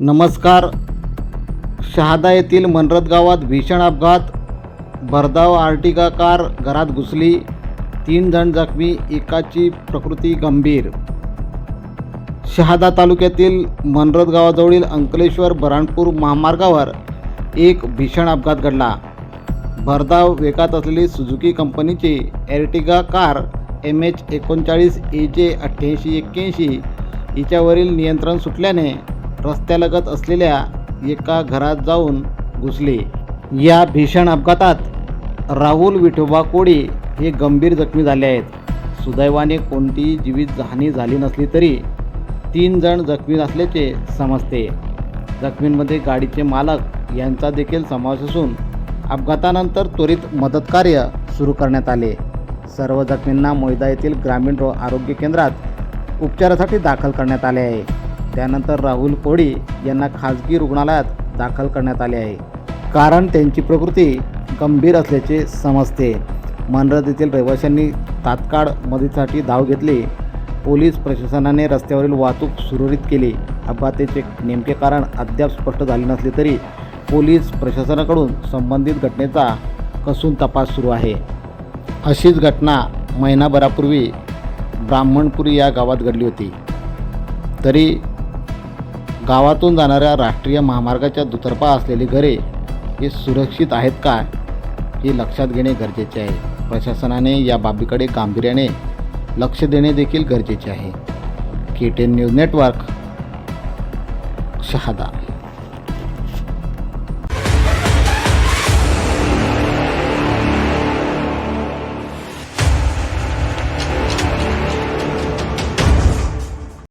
नमस्कार. शहादा येथील मनरत गावात भीषण अपघात. भरधाव आर्टिका कार घरात घुसली. तीन जण जखमी एकाची प्रकृती गंभीर. शहादा तालुक्यातील मनरत गावाजवळील अंकलेश्वर बऱ्हाणपूर महामार्गावर एक भीषण अपघात घडला. भरधाव वेगात असलेली सुझुकी कंपनीची एर्टिगा कार एम एच एकोणचाळीस ए जे अठ्ठ्याऐंशी एक्क्याऐंशी हिच्यावरील नियंत्रण सुटल्याने रस्त्यालगत असलेल्या एका घरात जाऊन घुसले. या भीषण अपघातात राहुल विठोबा कोडे हे गंभीर जखमी झाले आहेत. सुदैवाने कोणतीही जीवितहानी झाली नसली तरी तीन जण जखमी असल्याचे समजते. जखमींमध्ये गाडीचे मालक यांचा देखील समावेश असून अपघातानंतर त्वरित मदतकार्य सुरू करण्यात आले. सर्व जखमींना मोयदा येथील ग्रामीण रो आरोग्य केंद्रात उपचारासाठी दाखल करण्यात आले आहे. त्यानंतर राहुल कोळी यांना खाजगी रुग्णालयात दाखल करण्यात आले आहे. कारण त्यांची प्रकृती गंभीर असल्याचे समजते. मनरज येथील रहिवाशांनी तात्काळ मदतीसाठी धाव घेतली. पोलीस प्रशासनाने रस्त्यावरील वाहतूक सुरळीत केली. अपघाताचे नेमके कारण अद्याप स्पष्ट झाले नसले तरी पोलीस प्रशासनाकडून संबंधित घटनेचा कसून तपास सुरू आहे. अशीच घटना महिनाभरापूर्वी ब्राह्मणपुरी या गावात घडली होती. तरी गावातून जाणाऱ्या राष्ट्रीय महामार्गाच्या दुतर्फा असलेली घरे हे सुरक्षित आहेत का हे लक्षात घेणे गरजेचे आहे. प्रशासनाने या बाबीकडे गांभीर्याने लक्ष देणे देखील गरजेचे आहे. K ten news network Shahada.